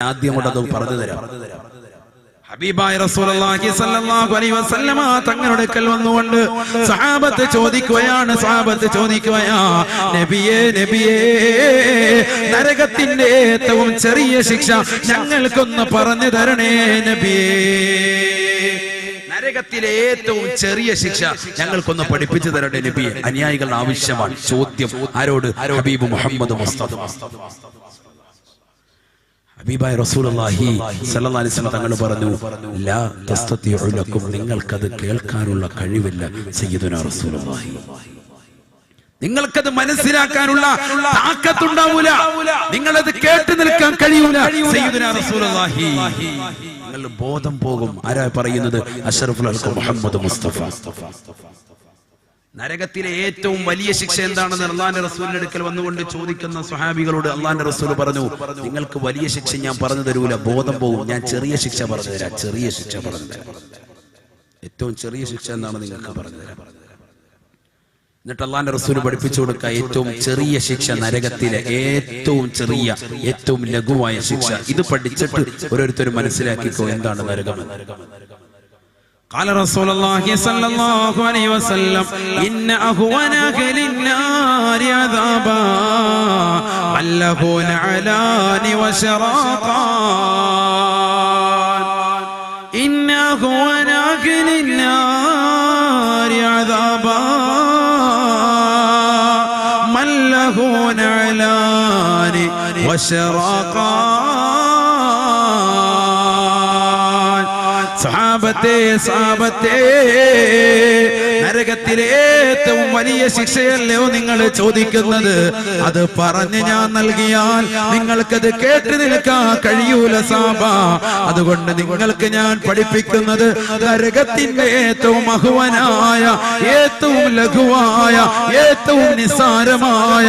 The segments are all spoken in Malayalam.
ആദ്യം അത് പറഞ്ഞു തരാം. ഹബീബായ റസൂലുള്ളാഹി സ്വല്ലല്ലാഹു അലൈഹി വസല്ലമ തങ്ങളുടെ കൽ വന്നുകൊണ്ട് സഹാബത്ത് ചോദിക്കുകയാണ് സഹാബത്ത് ചോദിക്കുകയാ നബിയേ നബിയേ നരകത്തിന്റെ ഏറ്റവും ചെറിയ ശിക്ഷ ഞങ്ങൾക്കൊന്ന് പറഞ്ഞു തരണേ നബിയേ. നരകത്തിലെ ഏറ്റവും ചെറിയ ശിക്ഷ ഞങ്ങൾക്കൊന്ന് പഠിപ്പിച്ചു തരട്ടെ നബിയെ. അനുയായികളുടെ ആവശ്യമാണ് ചോദ്യം ആരോട്? ഹബീബ് മുഹമ്മദ് മുസ്തഫ. ഹബീബായ റസൂലുള്ളാഹി സല്ലാസ്ലം തങ്ങൾ പറഞ്ഞു ലാ തസ്തതിഉ ലക്കും നിങ്ങൾക്കത് കേൾക്കാനുള്ള കഴിവില്ല സയ്യിദുനാ റസൂലുള്ളാഹി. നിങ്ങൾക്കത് മനസ്സിലാക്കാനുള്ള താക്കത്തുണ്ടാവൂല. നിങ്ങളത് കേട്ട് നിൽക്കാൻ കഴിയൂല സയ്യിദുനാ റസൂലുള്ളാഹി. നിങ്ങൾ ബോധം പോകും. ആരാ പറയുന്നത്? അഷറഫുൽ മുഹമ്മദ് മുസ്തഫ. നരകത്തിലെ ഏറ്റവും വലിയ ശിക്ഷ എന്താണെന്ന് അള്ളാന്റെ റസൂലിന്റെ അടുക്കൽ വന്നുകൊണ്ട് ചോദിക്കുന്ന സ്വഹാബികളോട് അള്ളാന്റെ റസൂൽ പറഞ്ഞു നിങ്ങൾക്ക് വലിയ ശിക്ഷ ഞാൻ പറഞ്ഞു തരൂല ബോധം പോകും. ഞാൻ ചെറിയ ശിക്ഷ പറഞ്ഞു തരാം ചെറിയ ശിക്ഷ പറഞ്ഞു തരാം. ഏറ്റവും ചെറിയ ശിക്ഷ എന്താണ് നിങ്ങൾക്ക് പറഞ്ഞു തരാം. എന്നിട്ട് അള്ളാന്റെ റസൂൽ പഠിപ്പിച്ചു കൊടുക്കുക ഏറ്റവും ചെറിയ ശിക്ഷ നരകത്തിലെ ഏറ്റവും ചെറിയ ഏറ്റവും ലഘുവായ ശിക്ഷ. ഇത് പഠിച്ചിട്ട് ഓരോരുത്തരും മനസ്സിലാക്കിക്കോ എന്താണ് നരകം قال رسول الله صلى الله عليه وسلم إن أهون أهل النار عذابا من له نعلان وشراقا. إن أهون أهل النار عذابا من له نعلان وشراقا. സഹാബത്തെ സഹാബത്തെ നരകത്തിലെ ഏറ്റവും വലിയ ശിക്ഷയല്ലയോ നിങ്ങൾ ചോദിക്കുന്നത്? അത് പറഞ്ഞ് ഞാൻ നൽകിയാൽ നിങ്ങൾക്കത് കേട്ട് നിൽക്കാൻ കഴിയൂല സാബ. അതുകൊണ്ട് നിങ്ങൾക്ക് ഞാൻ പഠിപ്പിക്കുന്നത് നരകത്തിന്റെ ഏറ്റവും മഹുവനായ ഏറ്റവും ലഘുവായ ഏറ്റവും നിസ്സാരമായ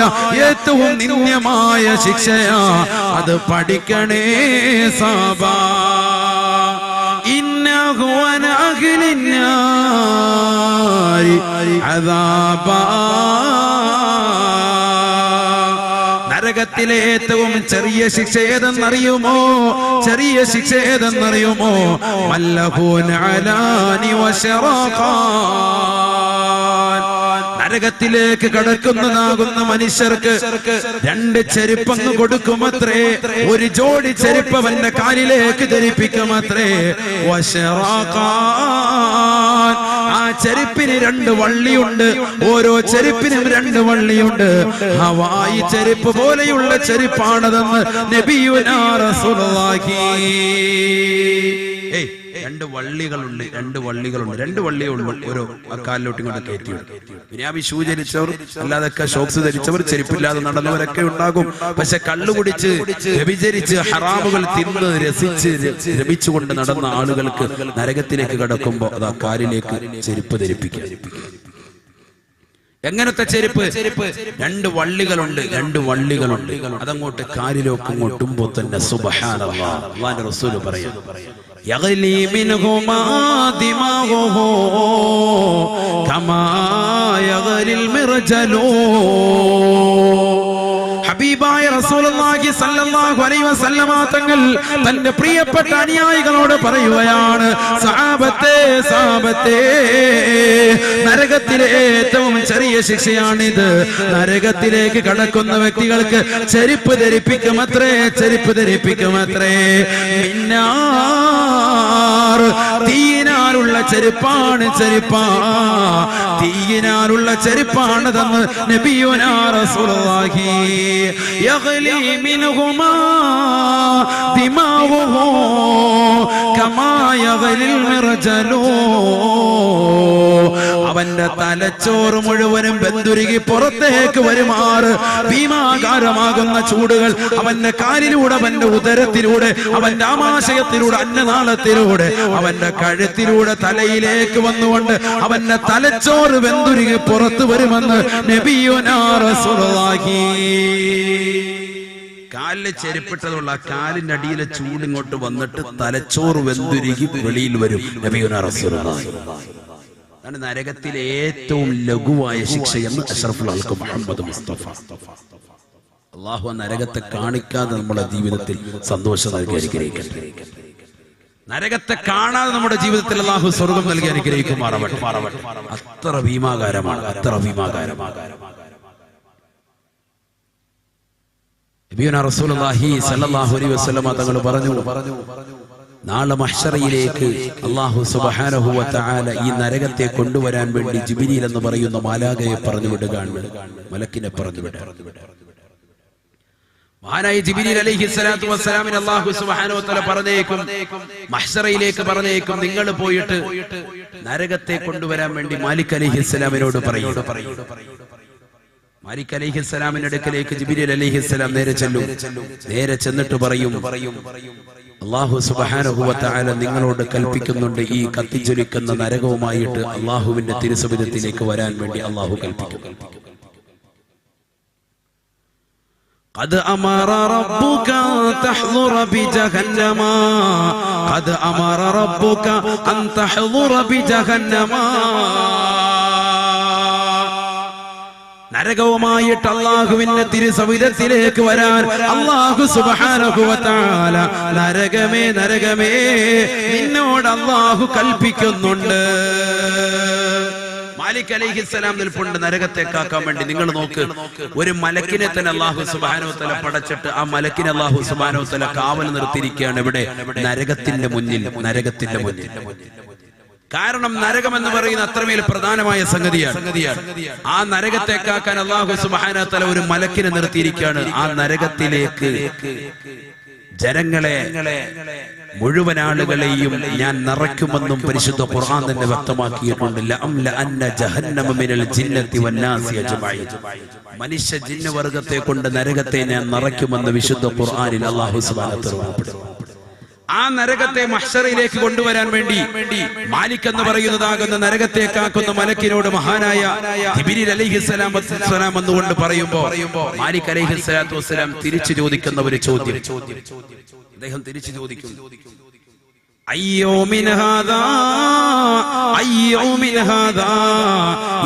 ഏറ്റവും നിന്ദ്യമായ ശിക്ഷയാ. അത് പഠിക്കണേ സാബാ. أهل النار عذابا നരകത്തിലെ ഏറ്റവും ചെറിയ ശിക്ഷ ഏതെന്നറിയുമോ ചെറിയ ശിക്ഷ ഏതെന്നറിയുമോ മല്ലഹൂൻ അലാനി വശറാഖാൻ നരകത്തിലേക്ക് കടക്കുന്നതാകുന്ന മനുഷ്യർക്ക് രണ്ട് ചെരുപ്പങ്ങ് കൊടുക്കുമത്രേ. ഒരു ജോഡി ചെരുപ്പ് അവന്റെ കാലിലേക്ക് ധരിപ്പിക്കുമത്രേ. ആ ചെരുപ്പിന് രണ്ട് വള്ളിയുണ്ട്. ഓരോ ചെരുപ്പിനും രണ്ട് വള്ളിയുണ്ട്. ഹവായി ചെരുപ്പ് പോലെയുള്ള ചെരുപ്പാണതെന്ന് നബിയുനാ റസൂലുള്ളാഹി. ഏയ് രണ്ട് വള്ളികളുണ്ട് രണ്ട് വള്ളികളുണ്ട് രണ്ട് വള്ളിയേ ഉള്ളൂ ഓരോ കാലിലോട്ട് ഇങ്ങോട്ട് കയറ്റി ബിനാബി ഷൂ ധരിച്ചവർ അല്ലാതൊക്കെ ഷോക്സ് ധരിച്ചവർ ചെരുപ്പില്ലാതെ നടന്നവരൊക്കെ ഉണ്ടാകും പക്ഷെ കള്ളു കുടിച്ച് വ്യഭിചരിച്ച് ഹറാമുകൾ തിന്ന് രസിച്ച് രമിച്ചുകൊണ്ട് നടന്ന ആളുകൾക്ക് നരകത്തിലേക്ക് കടക്കുമ്പോ അത് ആ കാലിലേക്ക് ചെരുപ്പ് ധരിപ്പിക്കുക എങ്ങനത്തെ ചെരുപ്പ് രണ്ട് വള്ളികളുണ്ട് രണ്ട് വള്ളികളുണ്ട് അതങ്ങോട്ട് കാലിലോക്കങ്ങോട്ടുമ്പോ തന്നെ സുബഹാനുള്ള റസൂൽ يغلي منهما دماغه كما يغلي المرجل ഹബീബായ റസൂലുള്ളാഹി സ്വല്ലല്ലാഹു അലൈഹി വസല്ലമ തങ്ങൾ തന്റെ പ്രിയപ്പെട്ട അനുയായികളോട് പറയുകയാണ് സഹാബത്തെ സഹാബത്തെ നരകത്തിലെ ഏറ്റവും ചെറിയ ശിക്ഷയാണിത് നരകത്തിലേക്ക് കടക്കുന്ന വ്യക്തികൾക്ക് ചെരുപ്പ് ധരിപ്പിക്കുമത്രേ ചെരുപ്പ് ധരിപ്പിക്കുമത്രേ മിന്നാർ തീയിനാലുള്ള ചെരുപ്പാണ് ചെരുപ്പാ തീയിനാലുള്ള ചെരുപ്പാണതെന്ന് നബിയുനാ റസൂലുള്ളാഹി. മിൻഹുമാ കമാ അവന്റെ തലച്ചോറ് മുഴുവനും ബന്ധുരുകി പുറത്തേക്ക് വരുമാറ് ഭീമാകാരമാകുന്ന ചൂടുകൾ അവന്റെ കാലിലൂടെ അവന്റെ ഉദരത്തിലൂടെ അവന്റെ ആമാശയത്തിലൂടെ അന്നനാളത്തിലൂടെ അവന്റെ കഴുത്തിലൂടെ തലയിലേക്ക് വന്നുകൊണ്ട് അവന്റെ തലച്ചോറ് വെന്തുരുകി പുറത്തു വരുമെന്ന് നബിയുനാ റസൂലുള്ളാഹി. കാലിൽ ചെരുപ്പിട്ടതുള്ള കാലിന്റെ അടിയിലെ ചൂട് ഇങ്ങോട്ട് വന്നിട്ട് തലച്ചോറ് വെന്തുരുകി വെളിയിൽ വരും നബിയുനാ റസൂലുള്ളാഹി. അതാണ് നരകത്തിലെ ഏറ്റവും ലഘുവായ ശിക്ഷയെന്ന് അഷറഫുൽ അൽക്ക് മുഹമ്മദ് മുസ്തഫ. അള്ളാഹു നരകത്തെ കാണിക്കാതെ നമ്മുടെ ജീവിതത്തിൽ സന്തോഷം നൽകി നരകത്തെ കാണാതെ നമ്മുടെ ജീവിതത്തിൽ അള്ളാഹു സ്വർഗം നൽകി അനുഗ്രഹിക്കുമാറാവട്ടെ. അത്ര ഭീമാകാരമാണ് അത്ര ഭീമാകാരമാണ്. തങ്ങൾ പറഞ്ഞു നാളെ ഈ കൊണ്ടുവരാൻ വേണ്ടി ജിബ്രീൽ എന്ന് പറയുന്ന മാലാകയെ പറഞ്ഞു മലക്കിനെ പറഞ്ഞു മഹാനായ ജിബിലി അലൈഹി സ്വലാത്തു വസ്സലാമിന് അള്ളാഹു വ പറഞ്ഞേക്കും മഹ്സറയിലേക്ക് പറഞ്ഞേക്കും നിങ്ങൾ പോയിട്ട് നരകത്തെ കൊണ്ടുവരാൻ വേണ്ടി മാലിക് അലൈഹി സ്വലാമിനോട് പറയൂ. മാലിക് അലൈഹി സ്വലാമിന്റെ അടുക്കലേക്ക് ജിബിലി അലൈഹി സ്വലാം നേരെ ചെല്ലും. നേരെ ചെന്നിട്ട് പറയും പറയും അള്ളാഹു സുബ്ഹാനഹു വ നിങ്ങളോട് കൽപ്പിക്കുന്നുണ്ട് ഈ കത്തിച്ചൊലിക്കുന്ന നരകവുമായിട്ട് അള്ളാഹുവിന്റെ തിരുസവിധത്തിലേക്ക് വരാൻ വേണ്ടി അള്ളാഹു കൽപ്പിക്കും. قد أمر ربك أن تحضر بجهنم قد أمر ربك أن تحضر بجهنم നരകവുമായിട്ട് അള്ളാഹുവിന്റെ തിരുസവിധത്തിലേക്ക് വരാൻ അള്ളാഹു സുബാനഹുവത്താല നരകമേ നരകമേ നിന്നോട് അള്ളാഹു കൽപ്പിക്കുന്നുണ്ട് മാലിക് അലൈഹിസ്സലാം നിൽപ്പുണ്ട്. നരകത്തെ കാക്കാൻ വേണ്ടി നിങ്ങൾ നോക്ക്. ഒരു മലക്കിനെ തന്നെ അള്ളാഹു സുബാനോ തല പടച്ചിട്ട് ആ മലക്കിനെ അള്ളാഹു സുബാനോ തല കാവൽ നിർത്തിയിരിക്കുകയാണ് ഇവിടെ. നരകത്തിന്റെ മുന്നിൽ. നരകത്തിന്റെ മുന്നിൽ. കാരണം നരകം എന്ന് പറയുന്ന അത്രമേൽ പ്രധാനമായ സംഗതിയാണ്. ആ നരകത്തെ കാക്കാൻ അള്ളാഹു സുബാന തല ഒരു മലക്കിനെ നിർത്തിയിരിക്കുകയാണ്. ആ നരകത്തിലേക്ക് ജനങ്ങളെ മുഴുവൻ ആളുകളെയും ഞാൻ നിറയ്ക്കുമെന്നും പരിശുദ്ധ ഖുർആൻ തന്നെ വ്യക്തമാക്കിയിട്ടുണ്ട്. മനുഷ്യ ജിന്ന വർഗത്തെ കൊണ്ട് നരകത്തെ ഞാൻ നിറയ്ക്കുമെന്ന് വിശുദ്ധ ഖുർആനിൽ തആല ആ നരകത്തെ മഹ്ഷറയിലേക്ക് കൊണ്ടുവരാൻ വേണ്ടി മാലിക് എന്ന് പറയുന്നതാകുന്ന നരകത്തെ കാക്കുന്ന മലക്കിനോട് മഹാനായ ജിബിരിൽ അലൈഹിസ്സലാം വസ്സലാം എന്നുകൊണ്ട് പറയുമ്പോ മാലിക് അലൈഹിസ്സലാത്തു വസ്സലാം തിരിച്ചു ചോദിക്കുന്ന ഒരു ചോദ്യം. അദ്ദേഹം തിരിച്ചു ചോദിക്കും. അയ്യോ മിനഹാദാ അയ്യോ മിനഹാദാ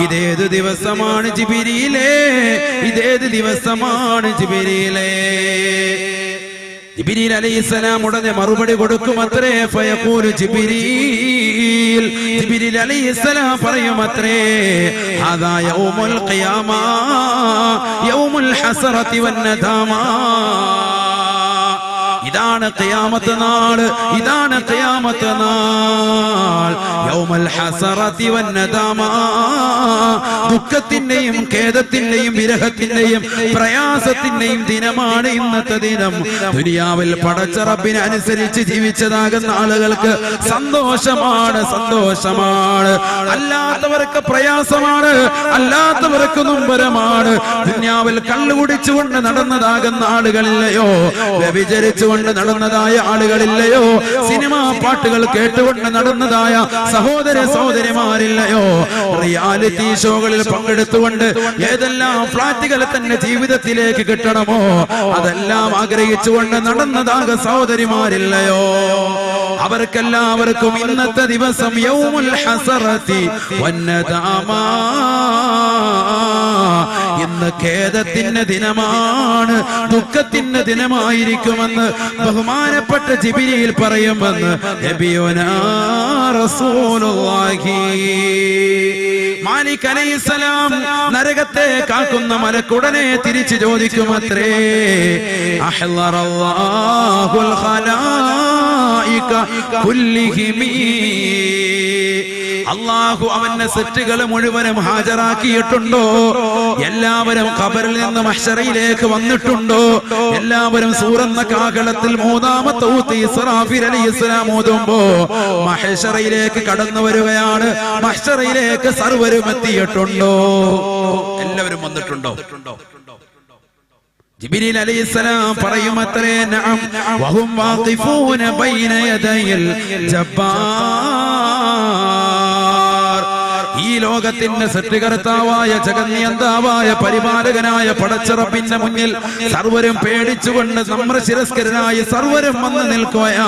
ഇതേത് ദിവസമാണ് ജിബിരിയിലേ ഇതേത് ദിവസമാണ് ജിബിരിയിലേ ജിബിരിൽ അലൈഹിസ്സലാം ഉടനെ മറുപടി കൊടുക്കും അത്രേ ഫയഖൂലു ജിബിരി ജിബിരിൽ അലൈഹിസ്സലാം പറയും അത്രേ ഹാദാ യൗമുൽ ഖിയാമ യൗമുൽ ഹസറതി വന്നദാമ ഇതാണ് ഖിയാമത്ത് നാൾ ഇതാണ് ഖിയാമത്ത് നാൾ. യൗമൽ ഹസറതി വന്നദാമ. ദുഃഖത്തിന്റെയും ഖേദത്തിന്റെയും വിരഹത്തിന്റെയും പ്രയാസത്തിന്റെയും ദിനമാണ് ഇന്നത്തെ ദിനം. ദുനിയാവിൽ പടച്ച റബ്ബിനെ അനുസരിച്ച് ജീവിച്ചതാകുന്ന ആളുകൾക്ക് സന്തോഷമാണ് സന്തോഷമാണ്. അല്ലാത്തവർക്ക് പ്രയാസമാണ് അല്ലാത്തവർക്ക് നൊമ്പരമാണ്. ദുനിയാവിൽ കള്ളുകുടിച്ചുകൊണ്ട് നടന്നതാകുന്ന ആളുകളില്ലയോ? വ്യഭിചരിച്ചുകൊണ്ട് നടന്നതായ ആളുകളില്ലയോ? സിനിമാ പാട്ടുകൾ കേട്ടുകൊണ്ട് നടന്നതായ സഹോദര സഹോദരിമാരില്ലയോ? റിയാലിറ്റി ഷോകളിൽ പങ്കെടുത്തുകൊണ്ട് ഏതെല്ലാം ഫ്ലാറ്റുകൾ തന്നെ ജീവിതത്തിലേക്ക് കിട്ടണമോ? അതെല്ലാം ആഗ്രഹിച്ചുകൊണ്ട് നടന്നതാക സഹോദരിമാരില്ലയോ? അവർക്കെല്ലാവർക്കും ഇന്നത്തെ ദിവസം യൗമുൽ ഹസറത്തി വന്നദാമാ. ഇന്ന് ഖേദത്തിന്റെ ദിനമാണ് ദുഃഖത്തിന്റെ ദിനമായിരിക്കുമെന്ന് ബഹുമാനപ്പെട്ട ജിബിരിയിൽ പറയുമെന്ന് മാലിക് അലൈഹിസ്സലാം നരകത്തെ കാക്കുന്ന മലക്കുടനെ തിരിച്ചു ചോദിക്കുമത്രേ അഹ്ലറല്ലാഹുൽ ഖലായിക കുല്ലിഹിമീ. അള്ളാഹു അവന്റെ സെറ്റുകൾ മുഴുവനും ഹാജരാക്കിയിട്ടുണ്ടോ? എല്ലാവരും ഖബറിൽ നിന്ന് മഷറയിലേക്ക് വന്നിട്ടുണ്ടോ? എല്ലാവരും സൂറന്ന കാകളത്തിൽ മൂന്നാമത്തെ ഇസ്ലാം ഓതുമ്പോ മഹ്ശറയിലേക്ക് കടന്നു വരികയാണ്. മഷറയിലേക്ക് സർവരും എത്തിയിട്ടുണ്ടോ? എല്ലാവരും വന്നിട്ടുണ്ടോ? ജിബിരിൽ പറയുമത്രേ നഅം വഹും വാഖിഫൂന ബൈന ജബ്ബാർ. ലോകത്തിന്റെ സൃഷ്ടികർത്താവായ ജഗന്യന്താവായ പരിപാലകനായ പടച്ചറപ്പിന്റെ മുന്നിൽ സർവരും പേടിച്ചുകൊണ്ട് നമ്മൾ ശിരസ്കരനായി സർവരും വന്ന് നിൽക്കുകയാ.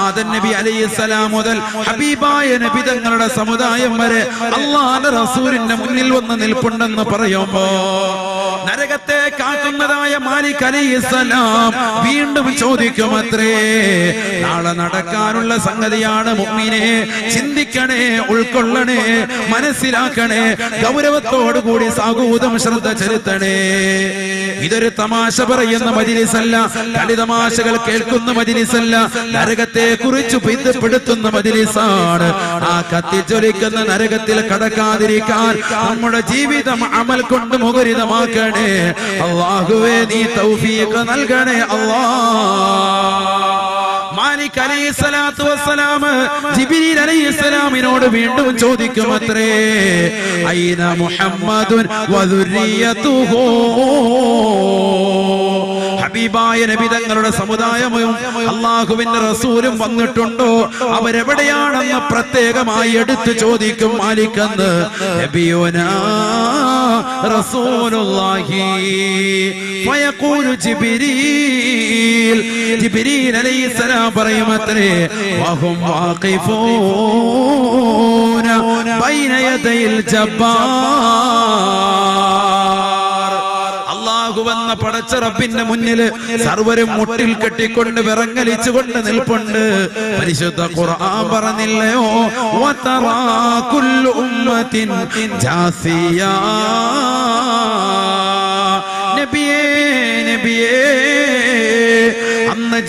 ആദൻ നബി അലൈഹിസ്സലാം മുതൽ ഹബീബായ നബി തങ്ങളുടെ സമുദായം വരെ അള്ളാന്റെ റസൂലിന്റെ മുന്നിൽ വന്ന് നിൽപ്പുണ്ടെന്ന് പറയുമ്പോ നരകത്തെ കാക്കുന്നതായ മാലിക് അലൈഹിസ്സലാം വീണ്ടും ചോദിക്കുമത്രേ നാളെ നടക്കാനുള്ള സംഗതിയാണ് മുമ്മിനെ ചിന്തിക്കണേ ഉൾക്കൊള്ളണേ മനസ്സിലാക്കണേ ഗൗരവത്തോടുകൂടി സാഗൂതം ശ്രദ്ധ ചെലുത്തണേ. ഇതൊരു തമാശ പറയുന്ന മജിലിസല്ല കളിതമാശകൾ കേൾക്കുന്ന മജിലിസല്ല നരകത്തെ കുറിച്ച് പിന്തുപ്പെടുത്തുന്ന മജിലിസാണ്. ആ കത്തിച്ചൊലിക്കുന്ന നരകത്തിൽ കടക്കാതിരിക്കാൻ നമ്മുടെ ജീവിതം അമൽ കൊണ്ട് മുഖരിതമാക്കണേ. അള്ളാഹുവേ നീ തൗഫീഖ് നൽകണേ അള്ളാ. മാലിക് അലൈഹി വസ്സലാം ജിബ്രീൽ അലൈഹി വീണ്ടും ചോദിക്കും അത്രേ ഐന മുഹമ്മദുൻ ഹബീബായ നബി തങ്ങളുടെ സമുദായവും അള്ളാഹുവിന്റെ റസൂലും വന്നിട്ടുണ്ടോ? അവരെവിടെയാണെന്ന് പ്രത്യേകമായി എടുത്തു ചോദിക്കും മാലിക്കെന്ന് നബിയോനാ റസൂലുള്ളാഹി ഫയഖൂലു ജിബ്രീൽ ജിബ്രീൽ അലൈഹിസ്സലാം പറയുമത്രേ വഹും വാഖിഫൂന ബൈന യദയിൽ ജബ്ബാർ അള്ളാഹു പടച്ച റബ്ബിന്റെ മുന്നിൽ സർവരും മുട്ടിൽ കെട്ടിക്കൊണ്ട് വിറങ്ങലിച്ചുകൊണ്ട് നിൽപ്പുണ്ട്. പരിശുദ്ധ ഖുർആൻ പറഞ്ഞില്ലയോ? ഉമ്മത്തിൻ ജാസിയ.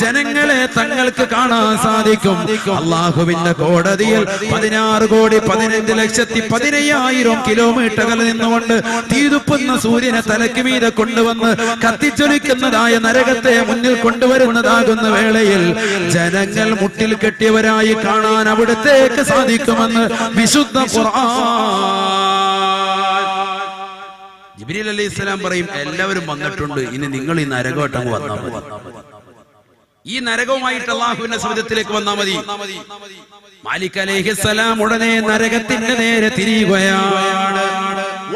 ജനങ്ങളെ തങ്ങൾക്ക് കാണാൻ സാധിക്കും. അള്ളാഹുവിന്റെ കോടതിയിൽ പതിനാറ് കോടി പതിനഞ്ച് ലക്ഷത്തി പതിനയ്യായിരം കിലോമീറ്ററുകൾ നിന്നുകൊണ്ട് തീതുപ്പുന്ന സൂര്യനെ തലയ്ക്ക് മീതെ കൊണ്ടുവന്ന് കത്തിച്ചൊലിക്കുന്നതായ നരകത്തെ മുന്നിൽ കൊണ്ടുവരുന്നതാകുന്ന വേളയിൽ ജനങ്ങൾ മുട്ടിൽ കെട്ടിയവരായി കാണാൻ അവിടത്തേക്ക് സാധിക്കുമെന്ന് വിശുദ്ധ ജിബ്രീൽ അലൈഹി ഇസ്ലാം പറയും എല്ലാവരും വന്നിട്ടുണ്ട് ഇനി നിങ്ങൾ ഈ നരകോട്ടം വന്നാൽ മതി. ഈ നരകവുമായിട്ട് അള്ളാഹുവിന്റെ സമുദ്രത്തിലേക്ക് വന്നാൽ മതി. മാലിക് അലൈഹിസ്സലാം ഉടനെ നരകത്തിന്റെ നേരെ തിരിയുകയാണ്.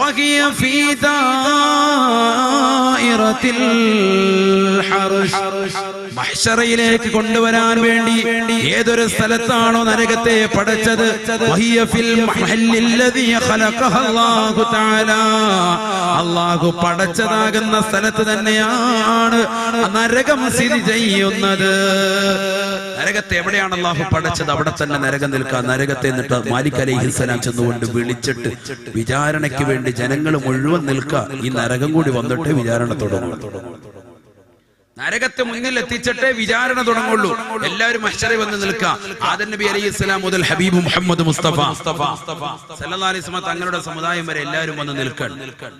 വഹിയ في دائرة الحرش. മഹ്ഷറയിലേക്ക് കൊണ്ടുവരാൻ വേണ്ടി ഏതൊരു സ്ഥലത്താണോ നരകത്തെ പടച്ചത്? അള്ളാഹു പടച്ചതാകുന്ന സ്ഥലത്ത് തന്നെയാണ് നരകം സ്ഥിതി ചെയ്യുന്നത്. നരകത്തെ എവിടെയാണ് അള്ളാഹു പടച്ചത്? അവിടെ തന്നെ നരകം നിൽക്കുക. നരകത്തെ എന്നിട്ട് മാലിക് അലൈഹിസ്സലാം ചെന്നുകൊണ്ട് വിളിച്ചിട്ട് വിചാരണയ്ക്ക് വേണ്ടി ജനങ്ങൾ മുഴുവൻ നിൽക്കുക. ഈ നരകം കൂടി വന്നിട്ട് വിചാരണ തുടങ്ങും നരകത്തെ മുന്നിൽ എത്തിച്ചിട്ടേ വിചാരണ തുടങ്ങുള്ളൂ. എല്ലാവരും മഷറി വന്ന് നിൽക്കാം ആദൻ നബി അലൈഹി സ്വലാം മുതൽ ഹബീബ് മുഹമ്മദ് മുസ്തഫ. മുസ്തഫ. അലൈഹി തങ്ങളുടെ സമുദായം വരെ എല്ലാവരും വന്ന് നിൽക്കാൻ